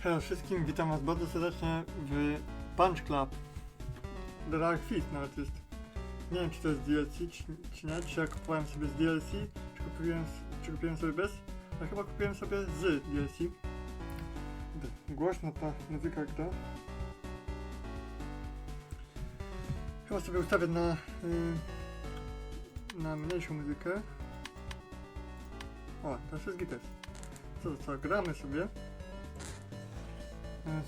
Hej wszystkim, witam was bardzo serdecznie w Punch Club. Dark Fist nawet jest. Nie wiem czy to jest DLC, czy, czy nie, czy ja kupowałem sobie z DLC, czy kupiłem, czy kupiłem sobie bez, ale chyba kupiłem sobie z DLC. Głośno ta muzyka gra. Chyba sobie ustawię na, y, na mniejszą muzykę. O, teraz jest gites. Co to co, gramy sobie.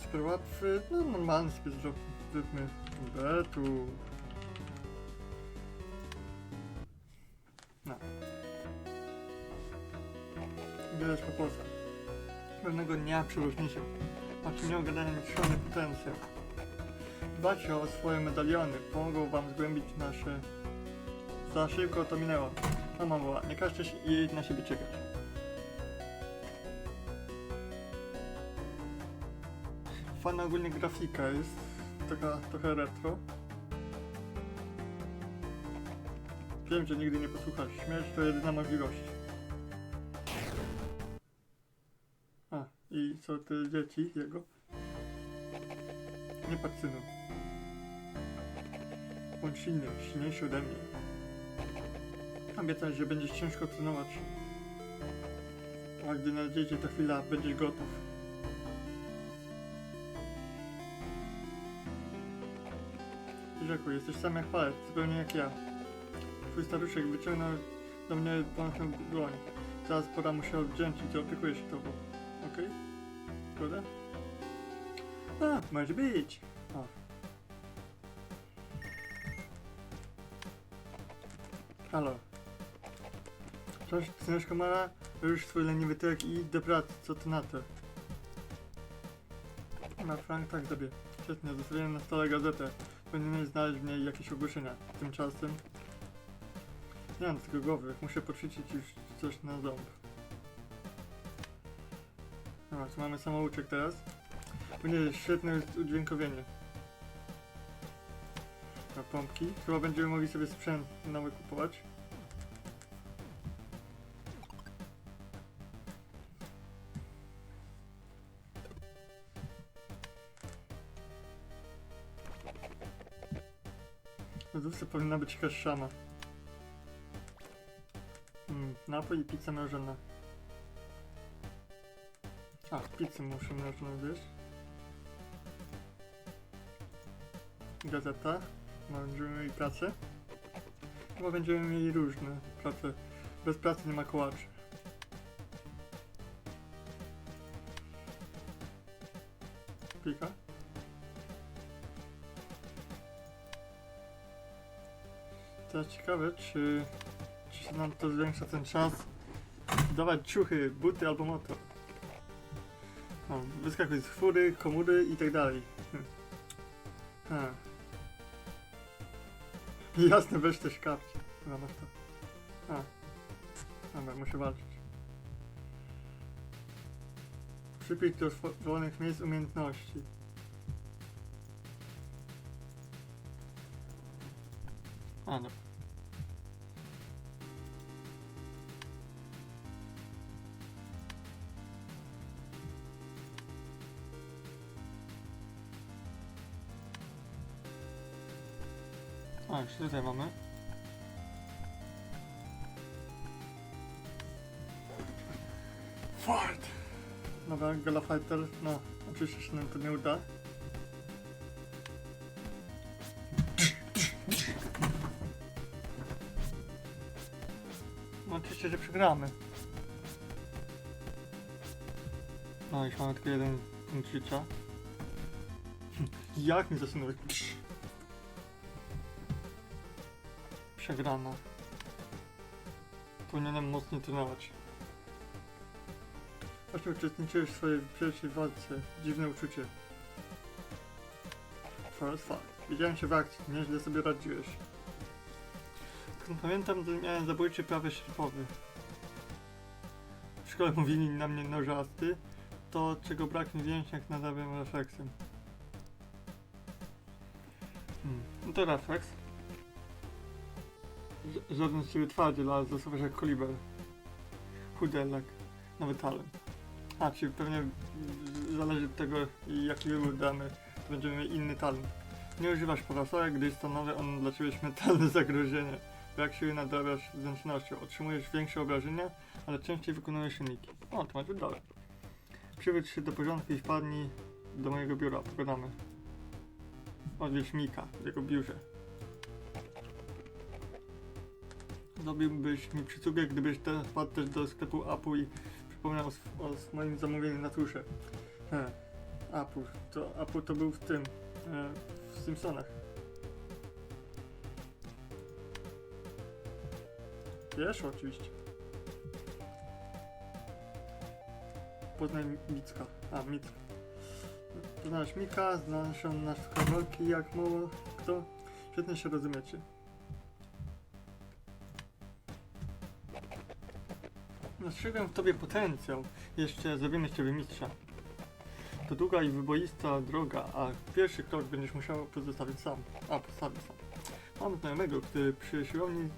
Super łatwy, no normalny sobie zrób, zróbmy B tu. No. Widać po polsku. Pewnego dnia przeróżni się. Oczy nie ogadają szalony potencjał. Dbajcie o swoje medaliony, pomogą wam zgłębić nasze... Za szybko to minęło. No mama, nie każcie się jej na siebie czekać. Ogólnie grafika jest, taka trochę retro. Wiem, że nigdy nie posłuchasz. Śmierć to jedyna możliwość. A, i co te dzieci jego? Nie patrz synu. Bądź silny, silniejszy ode mnie. Obiecaj, że będziesz ciężko trenować. A gdy nadejdzie ta chwila, będziesz gotów. Rzekł, jesteś sam jak palec, zupełnie jak ja. Twój staruszek wyciągnął do mnie pomocną dłoń. Teraz pora mu się odwdzięczyć, opiekuję się tobą. Okej? Zgoda? A, może być. O. Halo. Cześć, syneczko Mara, już twój leniwy tyłek i idź do pracy, co ty na to? Na Frank tak zrobię. Świetnie, zostawiłem na stole gazetę. Powinieneś znaleźć w niej jakieś ogłoszenia. Tymczasem... Nie mam tego głowy, muszę poćwiczyć już coś na ząb. Dobra, co mamy samouczek teraz? Będzie świetne jest udźwiękowienie. Na pompki. Chyba będziemy mogli sobie sprzęt nowy kupować. Lodówce powinna być jakaś szama. Mm, napój i pizza mrożona. A, pizzę muszę mrożoną zjeść. Gazeta. Będziemy mieli pracę. Chyba będziemy mieli różne prace. Bez pracy nie ma kołaczy. Klika. Teraz ciekawe, czy, czy się nam to zwiększa ten czas dawać ciuchy, buty albo motor. No, wyskakuj z chmury, komury i tak dalej. Hm. Jasne, weź też kapcie. Dobra, masz to. A. Dobra, muszę walczyć. Przypić do wolnych miejsc umiejętności. A, dobra. A, jeszcze tutaj mamy. Gala Fighter, no, oczywiście się nam to nie uda. Przegramy. No już mamy tylko jeden punkt życia. Jak mi zasunąłeś? Przegrana. Powinienem mocniej trenować. Właśnie uczestniczyłeś w swojej pierwszej walce. Dziwne uczucie. First fight. Widziałem cię w akcji. Nieźle sobie radziłeś. Skąd pamiętam, że miałem zabójczy prawy sierpowy. Szkole mówili na mnie nożasty. To, czego brak mi w więźniach, nazywam refleksem. Hmm. No to refleks. Ż- Żaden z ciebie twardy, ale zasuwasz jak koliber. Chudelek. Nawet talent. A, czyli pewnie zależy od tego, jaki wybór damy, to będziemy mieli inny talent. Nie używasz parasola, gdyż stanowi on dla ciebie śmiertelne zagrożenie. Brak siły nadrabiasz zręcznością. Otrzymujesz większe obrażenia, ale częściej wykonujesz uniki. O, to masz dobre. Przywróć się do porządku i wpadnij do mojego biura. Pogadamy. Odwiedź Mika w jego biurze. Zrobiłbyś mi przysługę, gdybyś teraz wpadł też do sklepu Apple i przypomniał o, o moim zamówieniu na tusze. He, Apple. To Apple to był w tym, e, w Simpsonach. Wiesz, oczywiście. Poznaj Micka. A, Micka. Poznałeś Mika, znasz on nasz kawałki jak mało kto. Świetnie się rozumiecie. Dostrzegam w tobie potencjał. Jeszcze zrobimy z ciebie mistrza. To długa i wyboista droga, a pierwszy krok będziesz musiał pozostawić sam. A, postawić sam. Mam znajomego, który przy siłowni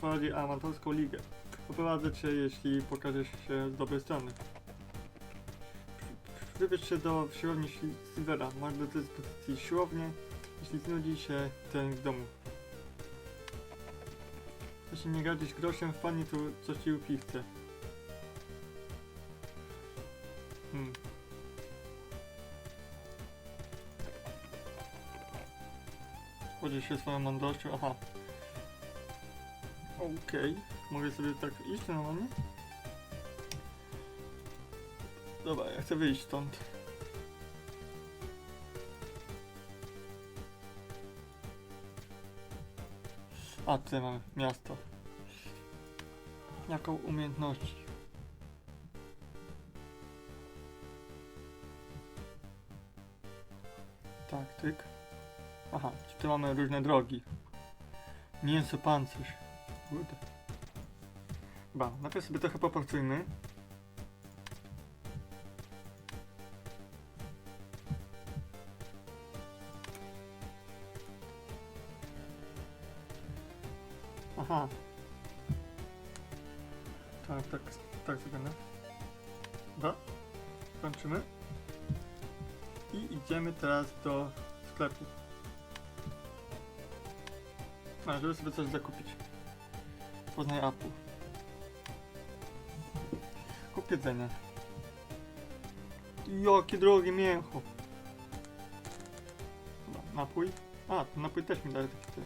prowadzi amatorską ligę. Poprowadzę cię, jeśli pokażesz się z dobrej strony. Wybierz się do siłowni Sil- Silvera. Masz do dyspozycji siłownię, jeśli znudzi się trening w domu. Jeśli nie gardzisz groszem, wpadnij tu coś ci upiwce. Hmm. Podziel się swoją mądrością, aha. Okej, mogę sobie tak iść normalnie? Dobra, ja chcę wyjść stąd. A, tutaj mamy miasto. Jaką umiejętności? Taktyk. Aha, tu mamy różne drogi. Mięso, pancerz. Kurde. Ba, najpierw sobie trochę popracujmy. Aha. Tak, tak, tak zrobione. Dobra. Kończymy. I idziemy teraz do sklepu. A, żeby sobie coś zakupić. Poznaj Apple. Kup jedzenie. Jakie drogie mięcho. Napój. A, ten napój też mi daje taki ty.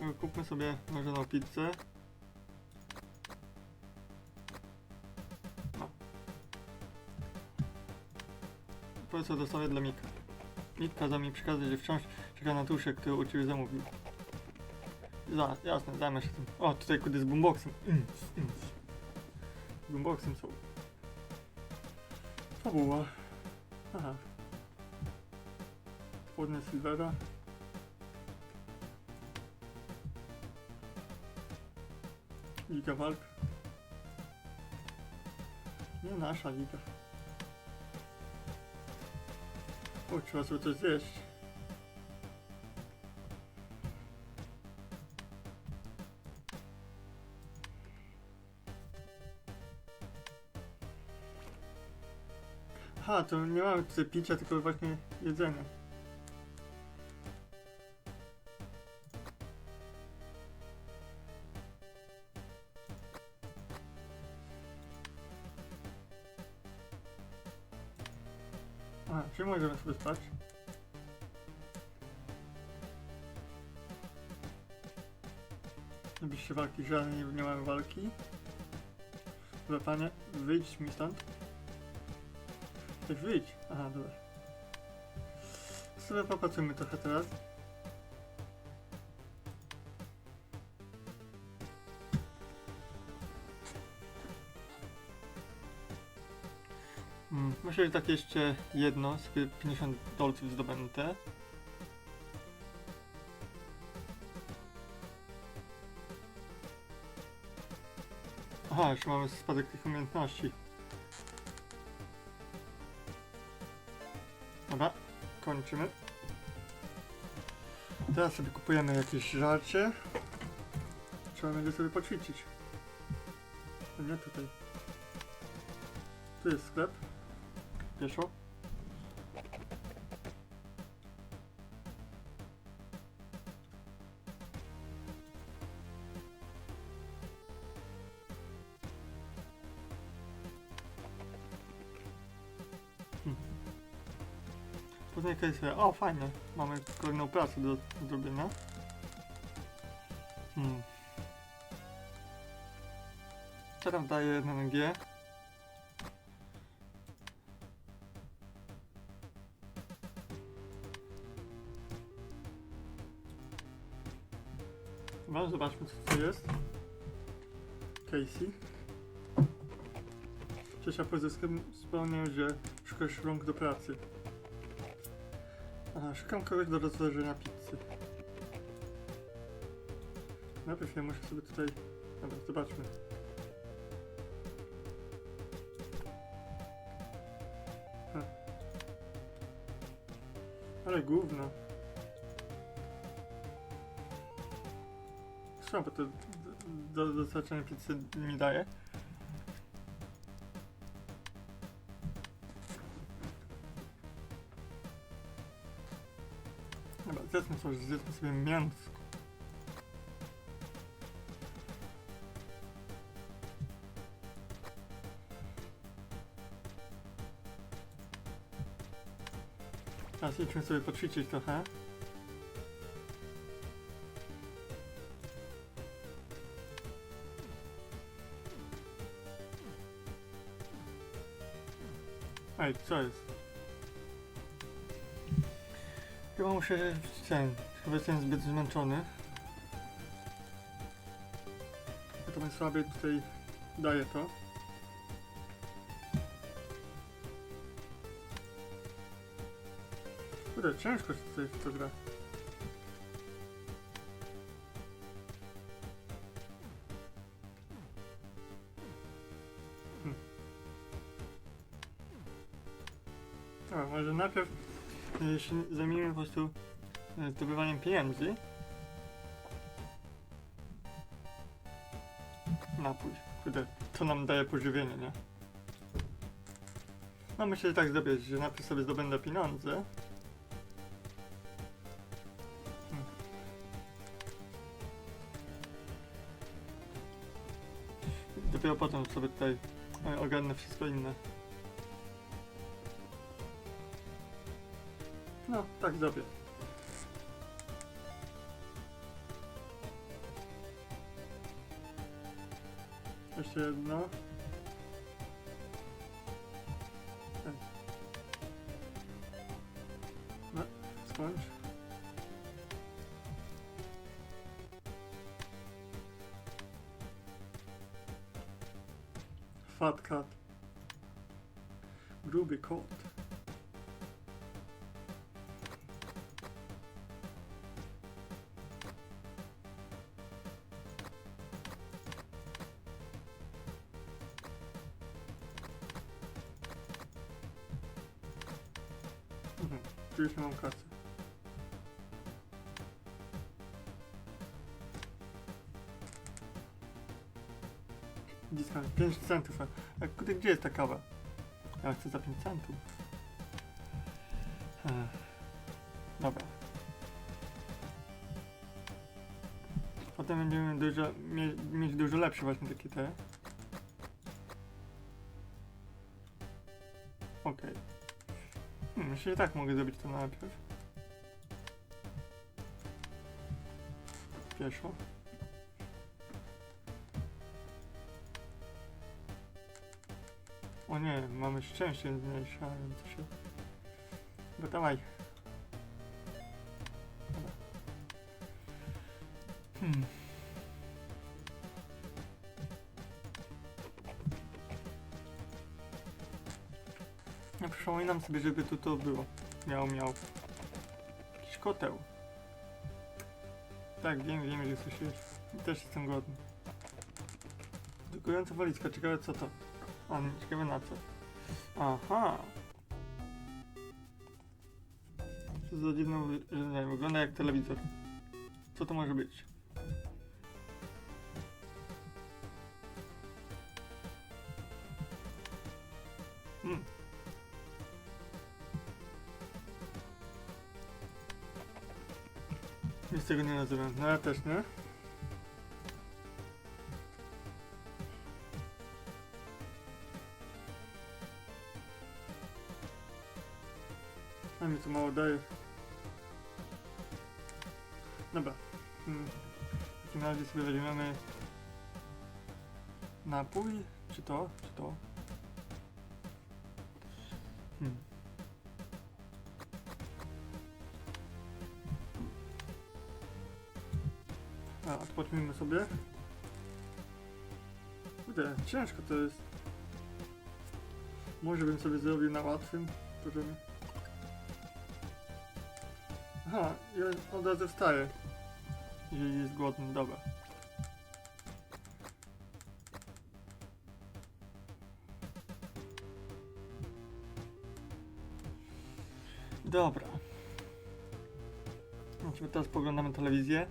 No, Kupmy sobie marzoną pizzę. No. Powiedz co dostawię dla Mika. Mik kazał mi przekazać, że wciąż na tuszę, który u ciebie zamówił. Za, jasne, zajmę się tym. O, tutaj kudy z boomboxem. Mm, mm. Z boomboxem są. Fabuła. Aha. Spodnie Silvera. Liga walk. Nie nasza liga. O, trzeba sobie coś zjeść. Aha, to nie mamy tutaj picia, tylko właśnie jedzenie. Aha, czy możemy sobie spać? Najbliższe walki, żadnej nie mamy walki. Dobra panie, wyjdź mi stąd. Tak wyjdź. Aha, dobra. Sobie popatrzymy trochę teraz. Mm, myślę, że tak jeszcze jedno, sobie 50 dolców zdobędę. Aha, jeszcze mamy spadek tych umiejętności. Kończymy. Teraz sobie kupujemy jakieś żarcie. Trzeba będzie sobie poćwiczyć. Nie tutaj. Tu jest sklep. Pieszo. Jakaś sobie, o fajnie, mamy kolejną pracę do zrobienia. Hmm. Co tam daje energie? No, zobaczmy co tu jest. Casey. Ciesia pozyskam wspomniał, że szukasz rąk do pracy. Aha, szukam kogoś do rozłożenia pizzy. Najpierw ja muszę sobie tutaj... Dobra, zobaczmy. Ha. Ale gówno. Co bo to do, do dostarczenia pizzy mi daje? Sobie, zjedzmy sobie mięsko. Teraz idźmy sobie poćwiczyć trochę. Ej, co jest? Chyba muszę ten, chyba jestem zbyt zmęczony. Natomiast słabiej tutaj daje to. Kurde, ciężko się tutaj w to gra. Się zajmijmy po prostu e, zdobywaniem pieniędzy. Napój. Kurde, to nam daje pożywienie, nie? No myślę, że tak zrobię, że najpierw sobie zdobędę pieniądze. Hmm. Dopiero potem sobie tutaj e, ogarnę wszystko inne. No, tak zrobię. Jeszcze jedno. Tu już mam kasy. Discount 5 centów. A kurde, gdzie jest ta kawa? Ja chcę za 5 centów. Ech. Dobra. Potem będziemy dużo, mie, mieć dużo lepsze właśnie takie te. Myślę, że tak mogę zrobić to najpierw. Pieszo. O nie, mamy szczęście zmniejszające się. Bo dawaj. Hmm. Sobie, żeby tu to było. Miał, miał. Jakiś koteł. Tak, wiem, wiem, że coś jest. Też jestem głodny. Drukująca walizka, ciekawe co to. A, nie, ciekawe na co. Aha. Co za dziwne urządzenie. Wygląda jak telewizor. Co to może być? Tego nie rozumiem. No ja też nie. A mi to mało daje. Dobra. Hmm. W takim razie sobie weźmiemy napój. Czy to? Czy to? A, odpocznijmy sobie. Kurde, ciężko to jest. Może bym sobie zrobił na łatwym poziomie. Aha, on od razu wstaje. Jeżeli jest głodny, dobra. Dobra. Teraz poglądamy telewizję.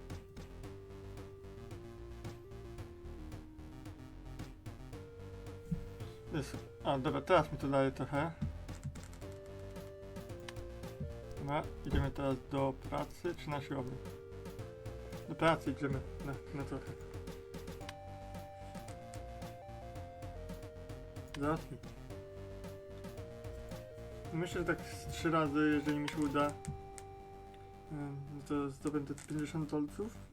A, dobra, teraz mi to daje trochę. Dobra, idziemy teraz do pracy, czy na siłownię? Do pracy idziemy na, na trochę. Zacznij. Myślę, że tak z trzy razy, jeżeli mi się uda, to zdobędę 50 dolców.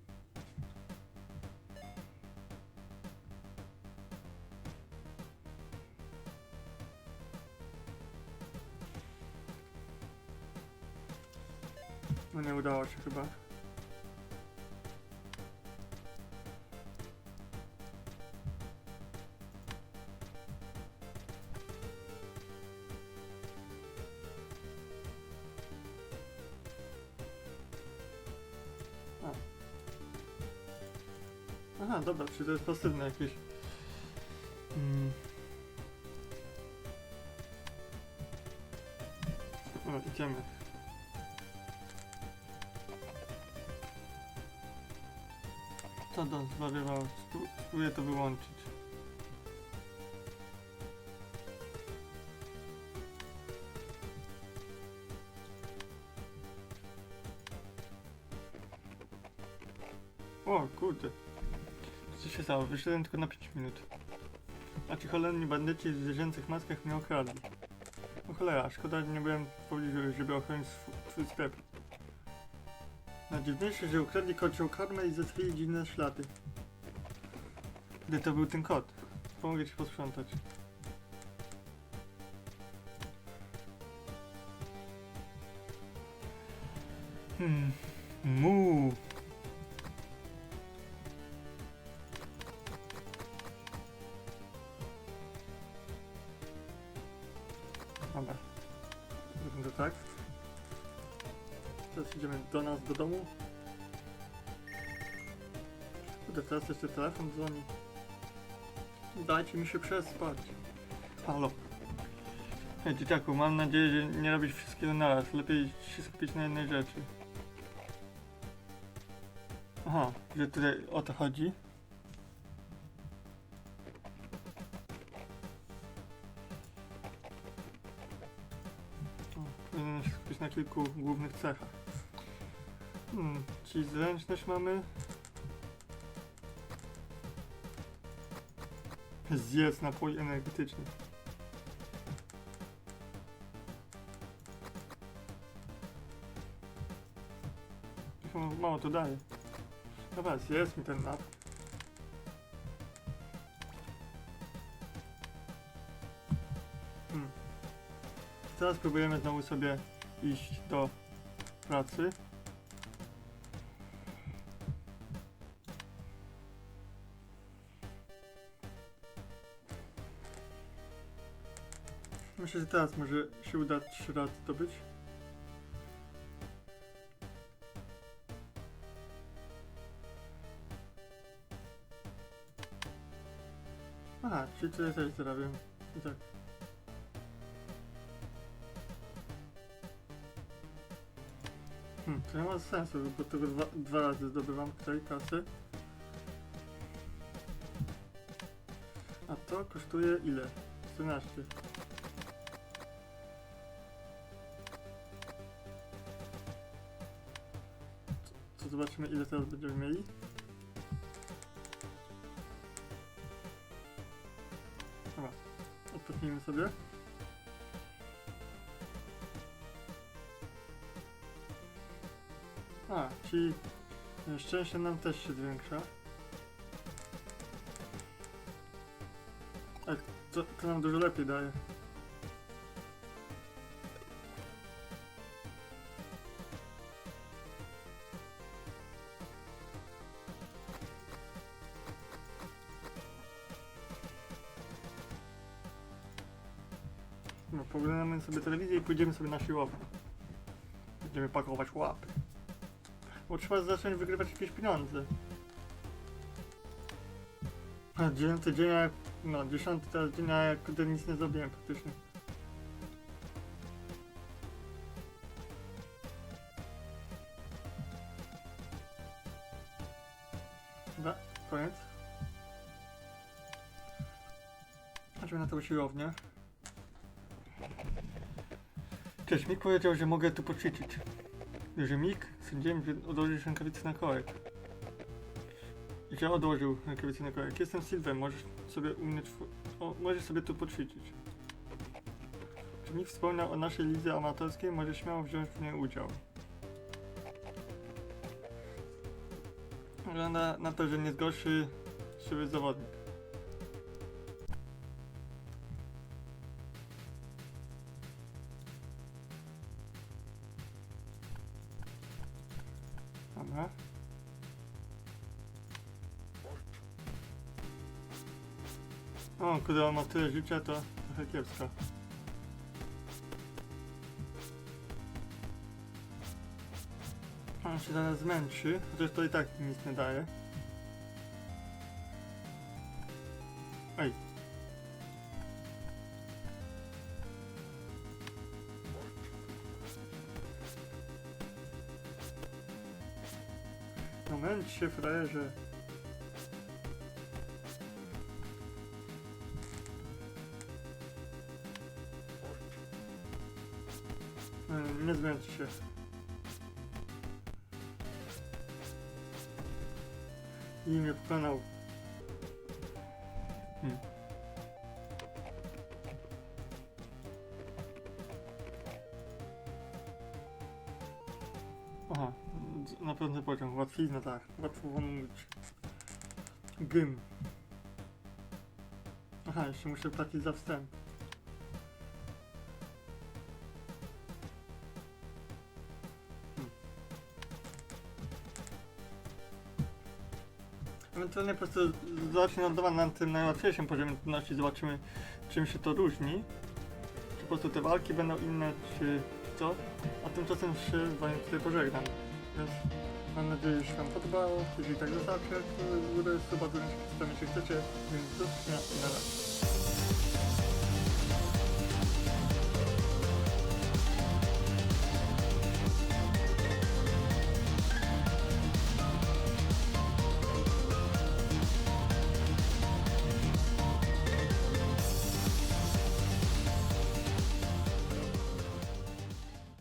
Udało się chyba. Aha, dobra, czyli to jest pasywne jakieś. Mm. O, idziemy. Co to zwariowało? Spró- Spróbuję to wyłączyć. O kurde. Co się stało? Wyszedłem tylko na 5 minut. A ci cholerni bandyci w zwierzęcych maskach mnie okradli. O cholera, szkoda, że nie byłem w pobliżu, żeby ochronić swój sklep. Najdziwniejsze, że ukradli kocią karmę i zostawili dziwne ślady. Gdy to był ten kot? Pomogę ci posprzątać. Hmm. Mu. Domu. Kurde, teraz jeszcze telefon dzwoni. Dajcie mi się przespać. Halo. Hej, dzieciaku, mam nadzieję, że nie robisz wszystkiego naraz. Lepiej się skupić na jednej rzeczy. Aha, że tutaj o to chodzi. O, Powinienem się skupić na kilku głównych cechach. Hmm, czyli zręczność mamy. Zjedz napój energetyczny. Chyba mało to daje. Dobra, zjedz mi ten napój. Hmm. Teraz próbujemy znowu sobie iść do pracy. Myślę, że teraz może się uda trzy razy zdobyć. Aha, czyli tutaj też zarabiam. I tak. Hmm, to nie ma sensu, bo tego dwa, dwa razy zdobywam tutaj kasy. A to kosztuje ile? 14. zobaczymy ile teraz będziemy mieli. Dobra, odpocznijmy sobie. A, czyli szczęście nam też się zwiększa. A to, to nam dużo lepiej daje. Pójdziemy sobie na siłownię. Będziemy pakować łapy. Bo trzeba zacząć wygrywać jakieś pieniądze. A dziewiąty dzień, no dziesiąty teraz dzień, jak kurde nic nie zrobiłem praktycznie. Dobra, koniec. Chodźmy na tą siłownię. Cześć, Mik powiedział, że mogę tu poćwiczyć. Że Mik, sądziłem, że odłożysz rękawice na kołek. I odłożył rękawice na kołek. Jestem Sylwem, możesz sobie u mnie o, możesz sobie tu poćwiczyć. Czy Mik wspomniał o naszej lidze amatorskiej, możesz śmiało wziąć w niej udział. Wygląda na to, że nie zgorszy siły zawodnik. Kiedy on ma tyle życia, to trochę kiepsko. On się zaraz zmęczy, chociaż to i tak nic nie daje. Ej. Moment się, frajerze. Nie zmęczy się. I mnie pokonał. Hmm. Aha, na pewno poziom. Łatwizna, tak. Łatwo mówić. Gym. Aha, jeszcze muszę płacić za wstęp. Ewentualnie po prostu zacznę od na tym najłatwiejszym poziomie trudności, zobaczymy czym się to różni. Czy po prostu te walki będą inne, czy co? A tymczasem się z wami tutaj pożegnam. Więc mam nadzieję, że się wam podobało. Jeżeli tak zostawcie, to górę suba, do jeśli chcecie, więc do zobaczenia na razie.